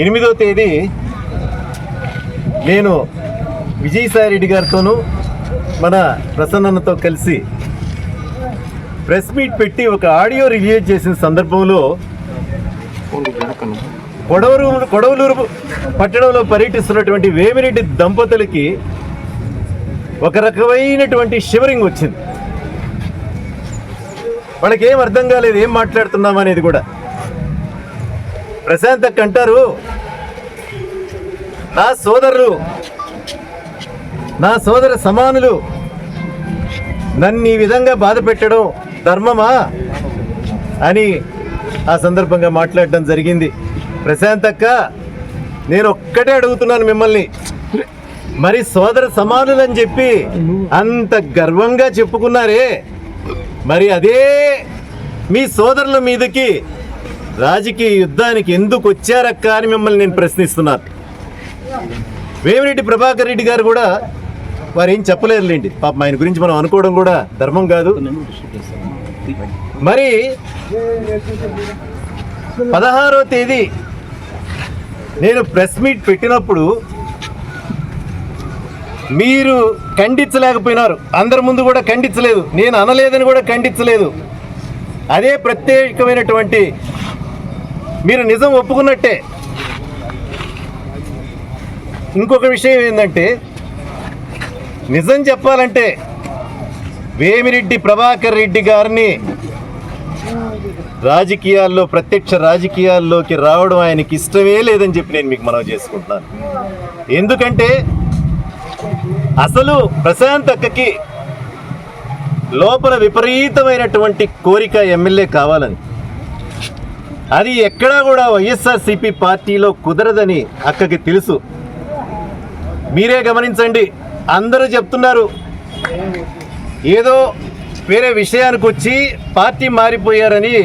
ఎనిమిదో తేదీ నేను విజయసాయి రెడ్డి గారితోనూ మన ప్రసన్నతో కలిసి ప్రెస్ మీట్ పెట్టి ఒక ఆడియో రిలీజ్ చేసిన సందర్భంలో కొడవలూరు కొడవలూరు పట్టణంలో పర్యటిస్తున్నటువంటి వేమిరెడ్డి దంపతులకి ఒక రకమైనటువంటి షివరింగ్ వచ్చింది. వాళ్ళకి ఏం అర్థం కాలేదు ఏం మాట్లాడుతున్నాం అనేది కూడా. ప్రశాంత్ అక్క అంటారు. నా సోదరులు నా సోదర సమానులు నన్ను ఈ విధంగా బాధ పెట్టడం ధర్మమా అని ఆ సందర్భంగా మాట్లాడడం జరిగింది. ప్రశాంత్ అక్క నేను ఒక్కటే అడుగుతున్నాను మిమ్మల్ని. మరి సోదర సమానులని చెప్పి అంత గర్వంగా చెప్పుకున్నారే. మరి అదే మీ సోదరుల మీదకి రాజకీయ యుద్ధానికి ఎందుకు వచ్చారక్క అని మిమ్మల్ని నేను ప్రశ్నిస్తున్నాను. వేమిరెడ్డి ప్రభాకర్ రెడ్డి గారు కూడా వారు ఏం చెప్పలేరులేండి పాపం ఆయన గురించి మనం అనుకోవడం కూడా ధర్మం కాదు. మరి పదహారో తేదీ నేను ప్రెస్ మీట్ పెట్టినప్పుడు మీరు ఖండించలేకపోయినారు. అందరి ముందు కూడా ఖండించలేదు. నేను అనలేదని కూడా ఖండించలేదు. అదే ప్రత్యేకమైనటువంటి మీరు నిజం ఒప్పుకున్నట్టే. ఇంకొక విషయం ఏంటంటే నిజం చెప్పాలంటే వేమిరెడ్డి ప్రభాకర్ రెడ్డి గారిని రాజకీయాల్లో ప్రత్యక్ష రాజకీయాల్లోకి రావడం ఆయనకి ఇష్టమే లేదని చెప్పి నేను మీకు మనవి చేసుకుంటున్నాను. ఎందుకంటే అసలు ప్రశాంత్ అక్కకి లోపల విపరీతమైనటువంటి కోరిక ఎమ్మెల్యే కావాలని అది ఎక్కడా కూడా వైఎస్ఆర్సీపీ పార్టీలో కుదరదని అక్కకి తెలుసు. మీరే గమనించండి. అందరూ చెప్తున్నారు. ఏదో వేరే విషయానికి వచ్చి పార్టీ మారిపోయారని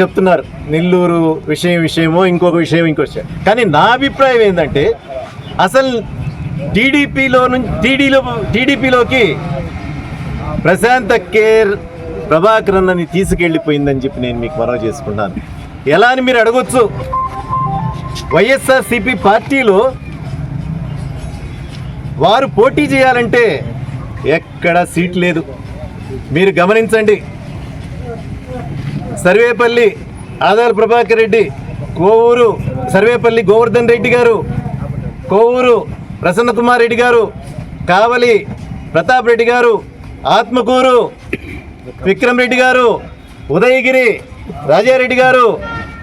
చెప్తున్నారు. నెల్లూరు విషయం విషయమో ఇంకొక విషయం ఇంకో విషయం. కానీ నా అభిప్రాయం ఏంటంటే అసలు టీడీపీలో నుంచి టీడీలో టీడీపీలోకి ప్రశాంత కేర్ ప్రభాకర్ అన్నని తీసుకెళ్ళిపోయిందని చెప్పి నేను మీకు మనవి చేసుకున్నాను ఎలా అని మీరు అడగొచ్చు. వైఎస్ఆర్సిపి పార్టీలో వారు పోటీ చేయాలంటే ఎక్కడ సీట్ లేదు. మీరు గమనించండి. సర్వేపల్లి ఆదాల ప్రభాకర్ రెడ్డి కోవూరు సర్వేపల్లి గోవర్ధన్ రెడ్డి గారు కోవూరు ప్రసన్న కుమార్ రెడ్డి గారు కావలి ప్రతాప్ రెడ్డి గారు ఆత్మకూరు విక్రమ్ రెడ్డి గారు ఉదయగిరి రాజారెడ్డి గారు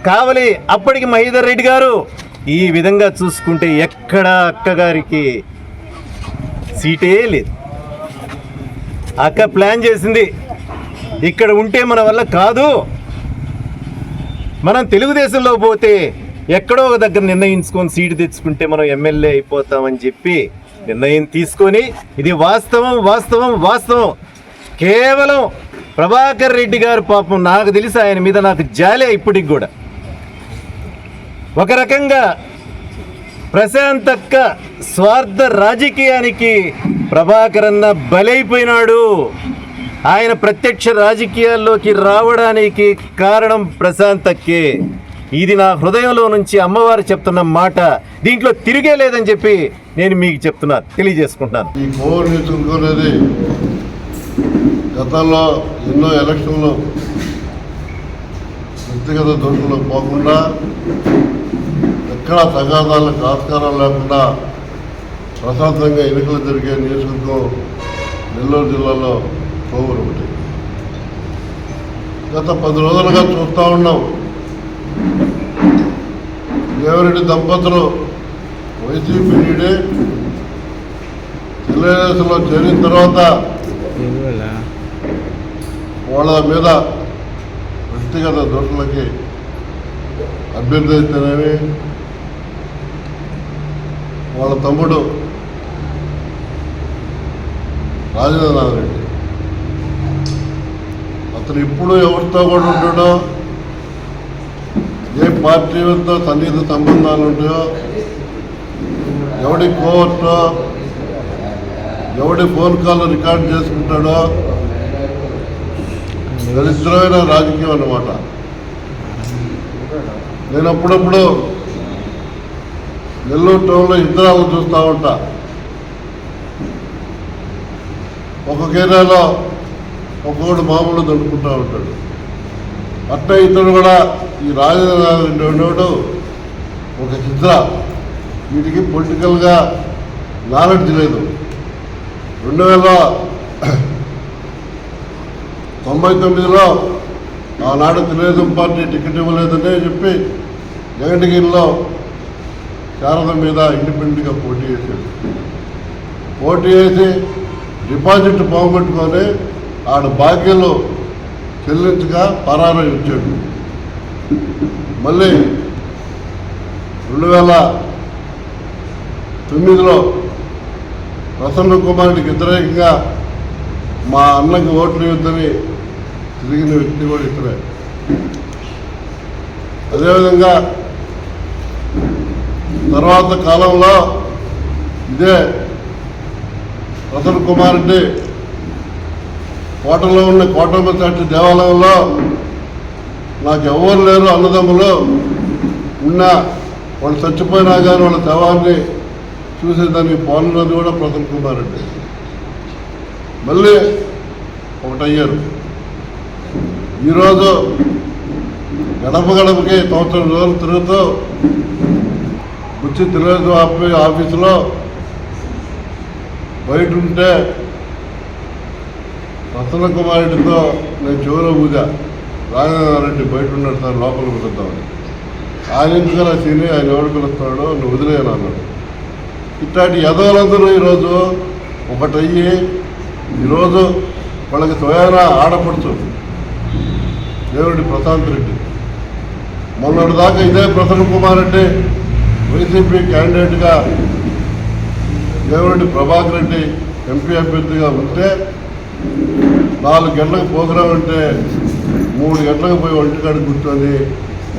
కావలి అప్పటికి మహీధర్ రెడ్డి గారు. ఈ విధంగా చూసుకుంటే ఎక్కడ అక్కగారికి సీటే లేదు. అక్క ప్లాన్ చేసింది ఇక్కడ ఉంటే మన వల్ల కాదు. మనం తెలుగుదేశంలో పోతే ఎక్కడో ఒక దగ్గర నిర్ణయించుకొని సీటు తెచ్చుకుంటే మనం ఎమ్మెల్యే అయిపోతామని చెప్పి నిర్ణయం తీసుకొని ఇది వాస్తవం వాస్తవం వాస్తవం. కేవలం ప్రభాకర్ రెడ్డి గారు పాపం నాకు తెలిసి ఆయన మీద నాకు జాలే ఇప్పటికి కూడా. ఒక రకంగా ప్రశాంతక్క స్వార్థ రాజకీయానికి ప్రభాకర్ అన్న బలైపోయినాడు. ఆయన ప్రత్యక్ష రాజకీయాల్లోకి రావడానికి కారణం ప్రశాంతక్కే ఇది నా హృదయంలో నుంచి అమ్మవారు చెప్తున్న మాట. దీంట్లో తిరిగే లేదని చెప్పి నేను మీకు చెప్తున్నాను తెలియజేసుకుంటాను గతంలో ఎన్నో ఎలక్షన్లు వ్యక్తిగత దొరుకులు పోకుండా ఎక్కడ తగాదాలకు ఆస్కారం లేకుండా ప్రశాంతంగా ఎన్నికలు జరిగే నియోజకవర్గం నెల్లూరు జిల్లాలో కోవూరు ఒకటి. గత పది రోజులుగా చూస్తూ ఉన్నాం. దేవరెడ్డి దంపతులు వైసీపీ లీడే తెలుగుదేశంలో చేరిన తర్వాత వాళ్ళ మీద వ్యక్తిగత దోషులకి అభ్యర్థి వాళ్ళ తమ్ముడు రాజేంద్రనాథ్ రెడ్డి. అతను ఇప్పుడు ఎవరితో కూడా ఉంటాడో ఏ పార్టీలతో సన్నిహిత సంబంధాలు ఉంటాయో ఎవడి కోర్టు ఎవడి ఫోన్ కాల్ రికార్డ్ చేసుకుంటాడో దరిద్రమైన రాజకీయం అన్నమాట. నేను అప్పుడప్పుడు నెల్లూరు టౌన్లో ఇద్దరాలు చూస్తూ ఉంటా. ఒక్కొక్క ఏరియాలో ఒక్కొక్కడు మామూలు దండుకుంటూ ఉంటాడు. అట్లా ఇతడు కూడా ఈ రాజేంద్ర ఒక చిత్ర. వీటికి పొలిటికల్గా నాలెడ్జ్ లేదు. రెండు వేల తొంభై తొమ్మిదిలో ఆనాడు తెలుగుదేశం పార్టీ టికెట్ ఇవ్వలేదని చెప్పి జగన్గిరిలో శారద మీద ఇండిపెండెంట్గా పోటీ చేశాడు. పోటీ చేసి డిపాజిట్ పోగొట్టుకొని ఆడ బాకీలు చెల్లించగా పరారు ఇచ్చాడు మళ్ళీ రెండు వేల తొమ్మిదిలో ప్రసన్న కుమారుడికి వ్యతిరేకంగా మా అన్నకి ఓట్లు ఇవ్వద్దని తిరిగిన వ్యక్తి కూడా ఇతరే అదేవిధంగా తర్వాత కాలంలో ఇదే రతన్ కుమార్ రెడ్డి కోటలో ఉన్న కోటమ్మ చాటి దేవాలయంలో నాకు ఎవరు లేరు అన్నదమ్ములు. ఉన్నా వాళ్ళు చచ్చిపోయినా కానీ వాళ్ళ శవాన్ని చూసేదానికి పోనున్నది కూడా ప్రసన్న కుమార్ రెడ్డి. మళ్ళీ ఒకటయ్యారు. ఈరోజు గడప గడపకి సంవత్సరం రోజులు తిరుగుతూ వచ్చి తెలుగుదేశం ఆఫీసులో బయట ఉంటే ప్రసన్న కుమార్ రెడ్డితో నేను చివరి పూజ. రాజేంద్రారెడ్డి బయట ఉన్నాడు సార్ లోపల కుదురుతామని ఆయన ఎందుకు సీని ఆయన ఎవరు పిలుస్తున్నాడు నువ్వు వదిలేయను అన్నాడు ఇట్లాంటి యదవులందరూ ఈరోజు ఒకటయ్యి. ఈరోజు వాళ్ళకి స్వయాన ఆడపడుతుంది దేవుడి ప్రశాంత్ రెడ్డి. మొన్నటి దాకా ఇదే ప్రసన్న కుమార్ రెడ్డి వైసీపీ క్యాండిడేట్గా దేవుడి ప్రభాకర్ రెడ్డి ఎంపీ అభ్యర్థిగా ఉంటే నాలుగు గంటలకు ప్రోగ్రాం అంటే మూడు గంటలకు పోయి ఒంటికాడ కూర్చొని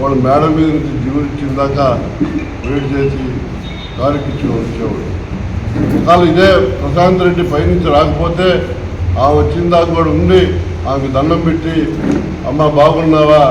వాడు మేడం మీద నుంచి జీవుడిచ్చిన దాకా వెయిట్ చేసి కారుకి వచ్చేవాడు. ఒకవేళ ఇదే ప్రశాంత్ రెడ్డి పైనుంచి రాకపోతే ఆ వచ్చిన దాకా కూడా ఉండి ఆమెకు దండం పెట్టి అమ్మ బాగున్నావా?